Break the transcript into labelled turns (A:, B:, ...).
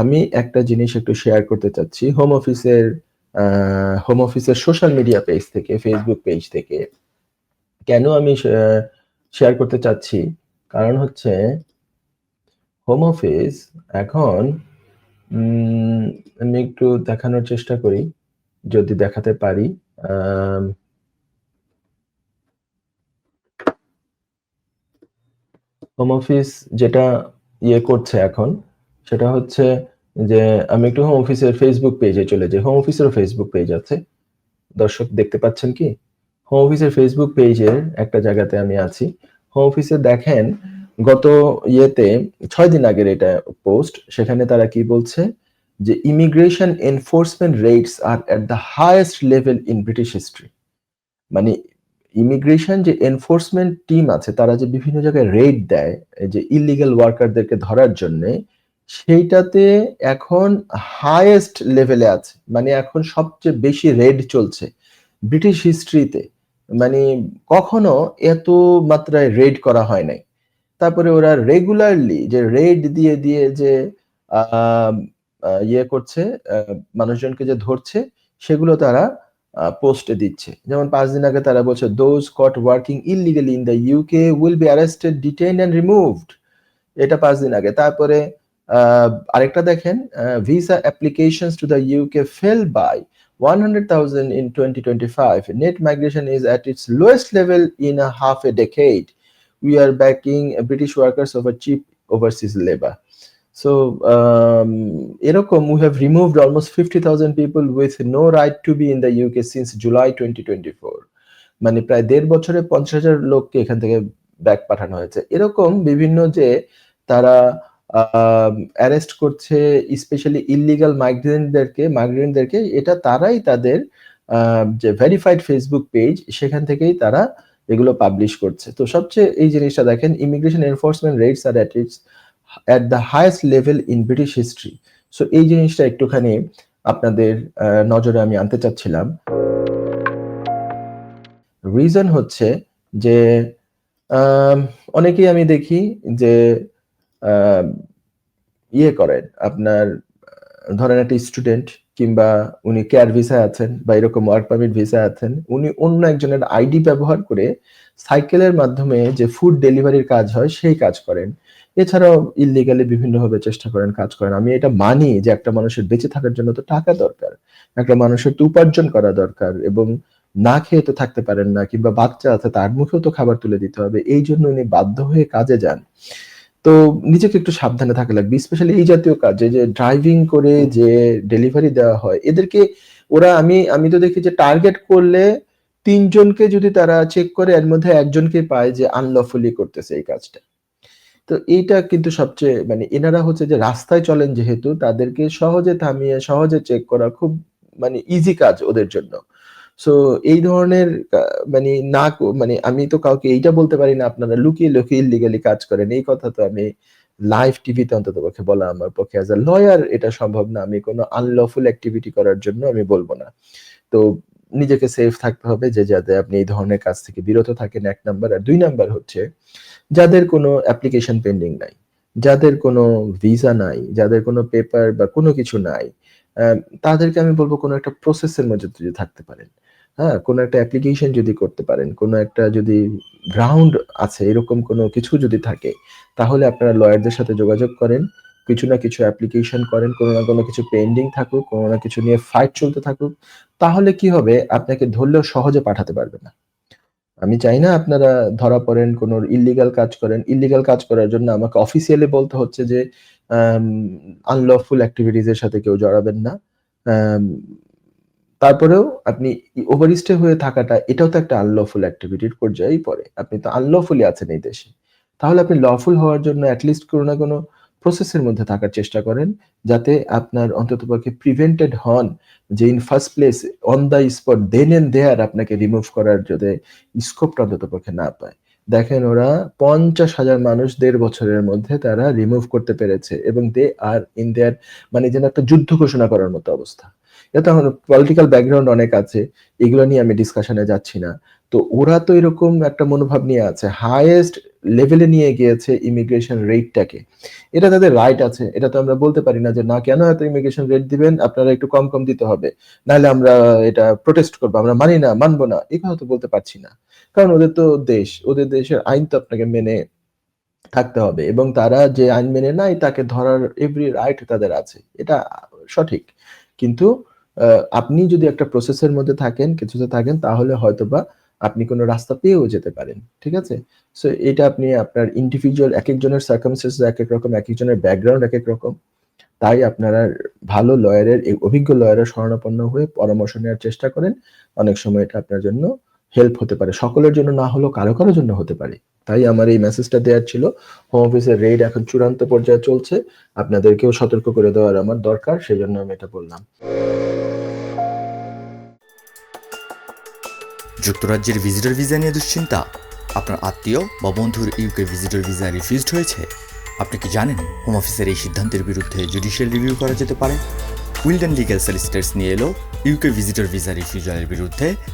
A: আমি একটা জিনিস একটু শেয়ার করতে চাচ্ছি। হোম অফিসের হোম অফিসের সোশ্যাল মিডিয়া পেজ থেকে ফেসবুক পেজ থেকে। কেন আমি শেয়ার করতে চাচ্ছি? কারণ হচ্ছে হোম অফিস এখন আমি একটু দেখানোর চেষ্টা করি, যদি দেখাতে পারি। হোম অফিস যেটা ইয়ে করছে এখন সেটা হচ্ছে যে আমি একটু হোম অফিসের ফেসবুক পেজে চলে যাই। হোম অফিসেরও ফেসবুক পেজ আছে। দর্শক দেখতে পাচ্ছেন কি? হোম অফিসের ফেসবুক পেজের একটা জায়গাতে আমি আছি। হোম অফিসে দেখেন, গত ইয়েতে ছয় দিন আগের এটা পোস্ট সেখানে তারা কি বলছে? যে immigration enforcement rates are at the highest level in British history মানে ইমিগ্রেশন যে এনফোর্সমেন্ট টিম আছে, তারা যে বিভিন্ন জায়গায় রেড দেয় যে ইলিগাল ওয়ার্কারদেরকে ধরার জন্যে সেইটাতে এখন হাইয়েস্ট লেভেলে আছে। মানে এখন সবচেয়ে বেশি রেড চলছে। ব্রিটিশ হিস্ট্রিতে মানে কখনো এত মাত্রায় রেড করা হয় নাই। তারপরে ওরা রেগুলারলি যে রেড দিয়ে দিয়ে যে ইয়ে করছে মানুষজনকে যে ধরছে, সেগুলো তারা পোস্টে দিচ্ছে। যেমন পাঁচ দিন আগে তারা বলছে those caught working illegally in the UK will be arrested detain and removed এটা পাঁচ দিন আগে। তারপরে আরেকটা দেখেন visa applications to the UK fell by 100,000 in 2025. Net migration is at its lowest level in a half a decade. We are backing British workers over cheap overseas labor. So, um, এরকম we have removed almost 50,000 people with no right to be in the UK since July 2024. মানে প্রায় দেড় বছরে পঞ্চাশ হাজার লোককে এখান থেকে ব্যাক পাঠানো হয়েছে এরকম বিভিন্ন যে তারা অ্যারেস্ট করছে স্পেশালি ইলিগাল মাইগ্রেন্টদেরকে মাইগ্রেন্টদেরকে এটা তারাই তাদের যে ভেরিফাইড ফেসবুক পেজ সেখান থেকেই তারা এগুলো পাবলিশ করছে। তো সবচেয়ে এই জিনিসটা দেখেন immigration enforcement rates are at it's at the highest level in British history so এই জিনিসটা একটুখানি আপনাদের নজরে আমি আনতে চাচ্ছিলাম। রিজন হচ্ছে যে অনেকেই আমি দেখি যে ইয়ে করেন। আপনার, ধরেন একটা স্টুডেন্ট কিংবা উনি কেয়ার ভিসা আছেন বা এরকম ওয়ার্ক পারমিট ভিসা আছেন, উনি অন্য একজনের আইডি ব্যবহার করে সাইকেলের মাধ্যমে যে ফুড ডেলিভারির কাজ হয় সেই কাজ করেন। এছাড়াও ইলিগালি বিভিন্নভাবে চেষ্টা করেন, কাজ করেন। আমি এটা মানি যে একটা মানুষের বেঁচে থাকার জন্য তো টাকা দরকার, একটা মানুষের তো উপার্জন করা দরকার এবং না খেয়ে তো থাকতে পারেন না কিংবা বাচ্চা আছে তার মুখেও তো খাবার তুলে দিতে হবে। এই জন্য উনি বাধ্য হয়ে কাজে যান। তো নিজেকে একটু সাবধানে থাকা লাগবে স্পেশালি এই জাতীয় কাজে যে ড্রাইভিং করে যে ডেলিভারি দেওয়া হয়, এদেরকে ওরা, আমি আমি তো দেখি যে টার্গেট করলে তিনজনকে যদি তারা চেক করে, এর মধ্যে একজনকে পায় যে আনলফুলি করতেছে এই কাজটা। তো এইটা কিন্তু সবচেয়ে মানে এনারা হচ্ছে যে রাস্তায় চলেন যেহেতু, তাদেরকে সহজে থামিয়ে, সহজে চেক করা খুব মানে ইজি কাজ ওদের জন্য। সো এই ধরনের মানে না মানে আমি তো কাউকে এইটা বলতে পারি না, আপনারা লুকিয়ে লুকিয়ে ইলিগালি কাজ করেন। এই কথা তো আমি লাইভ টিভিতে অন্তত পক্ষে বলা আমার পক্ষে অ্যাজ আ লয়ার এটা সম্ভব না। আমি কোনো আনলফুল অ্যাক্টিভিটি করার জন্য আমি বলব না। তো নিজেকে সেফ থাকতে হবে যে যাতে আপনি এই ধরনের কাজ থেকে বিরত থাকেন এক নাম্বার আর দুই নাম্বার হচ্ছে যাদের কোনো অ্যাপ্লিকেশন পেন্ডিং নাই, যাদের কোনো ভিসা নাই, যাদের কোনো পেপার বা কোনো কিছু নাই তাদেরকে আমি বলব কোনো একটা প্রসেসের মধ্যে যদি থাকতে পারেন। হ্যাঁ কোনো একটা অ্যাপ্লিকেশন যদি করতে পারেন, কোনো একটা যদি গ্রাউন্ড আছে, এরকম কোনো কিছু যদি থাকে, তাহলে আপনারা লয়ারদের সাথে যোগাযোগ করেন, কিছু না কিছু অ্যাপ্লিকেশন করেন, কোনো না কোনো কিছু পেন্ডিং থাকুক, কোনো না কিছু নিয়ে ফাইট চলতে থাকুক, তাহলে কি হবে? আপনাকে ধরলেও সহজে পাঠাতে পারবে না। আমি চাই না আপনারা ধরা পড়েন, কোনো ইলিগাল কাজ করেন। ইলিগাল কাজ করার জন্য আমাকে অফিসিয়ালি বলতে হচ্ছে যে আনলফুল অ্যাক্টিভিটিস এর সাথে কেউ জড়াবেন না। তারপরেও আপনি ওভারিস্টে হয়ে থাকাটা, এটাও তো একটা আনলফুল অ্যাক্টিভিটির পর্যায়েই পড়ে। আপনি তো আনলফুলি আছেন এই দেশে। তাহলে আপনি লফুল হওয়ার জন্য অ্যাটলিস্ট কোনো না কোনো প্রসেসের মধ্যে থাকার চেষ্টা করেন, যাতে আপনার অন্ততপক্ষে প্রিভেন্টেড হন যে in first place on the spot then and there আপনাকে রিমুভ করার যাতে স্কোপটা অন্ততপক্ষে না পায়। দেখেন ওরা পঞ্চাশ হাজার মানুষ দেড় বছরের মধ্যে তারা রিমুভ করতে পেরেছে এবং দে আর ইন দেয়ার মানে যেন একটা যুদ্ধ ঘোষণা করার মতো অবস্থা। এখন পলিটিক্যাল ব্যাকগ্রাউন্ড অনেক আছে, এগুলো নিয়ে আমি ডিসকাশনে যাচ্ছি না। তো ওরা তো এরকম একটা মনোভাব নিয়ে আছে হাইয়েস্ট লেভেলে নিয়ে গিয়েছে ইমিগ্রেশন রেটটাকে এটা তাদের রাইট আছে, এটা তো আমরা বলতে পারি না যে, না, কেন এত ইমিগ্রেশন রেট দিবেন? আপনারা একটু কম কম দিতে হবে। নাহলে আমরা এটা প্রোটেস্ট করব, আমরা মানি না, মানবো না। এই কথা তো বলতে পারছি না। কারণ ওদের তো দেশ, ওদের দেশের আইন তো আপনাকে মেনে থাকতে হবে এবং তারা যে আইন মেনে নাই তাকে ধরার এভরি রাইট তাদের আছে। এটা সঠিক। কিন্তু আপনি যদি একটা প্রসেসের মধ্যে থাকেন, কিছুতে থাকেন, তাহলে হয়তোবা আপনি কোনো রাস্তা পেয়েও যেতে পারেন, ঠিক আছে? সো এটা আপনি আপনার ইন্ডিভিজুয়াল এক একজনের সার্কামস্টেন্স এক এক রকম এক একজনের ব্যাকগ্রাউন্ড এক এক রকম। তাই আপনারা ভালো লয়ারের অভিজ্ঞ লয়ারের শরণাপন্ন হয়ে পরামর্শ নেওয়ার চেষ্টা করেন। অনেক সময় এটা আপনার জন্য হেল্প হতে পারে। সকলের জন্য না হলেও কারও কারও জন্য হতে পারে। তাই আমার এই মেসেজটা দেওয়ার ছিল হোম অফিসের রেড এখন চূড়ান্ত পর্যায়ে চলছে। আপনাদেরকেও সতর্ক করে দেওয়ার আমার দরকার সেই জন্য আমি এটা বললাম।
B: যুক্তরাজ্যের ভিজিটর ভিসা নিয়ে দুশ্চিন্তা? আপনার আত্মীয় বা বন্ধুর ইউকে ভিজিটর ভিসা রিফিউজড হয়েছে? আপনি কি জানেন হোম অফিসের এই সিদ্ধান্তের বিরুদ্ধে জুডিশিয়াল রিভিউ করা যেতে পারে? উইলডেন লিগ্যাল সলিসিটার্স নিয়ে এলো ইউকে ভিজিটর ভিসা রিফিউজালের বিরুদ্ধে?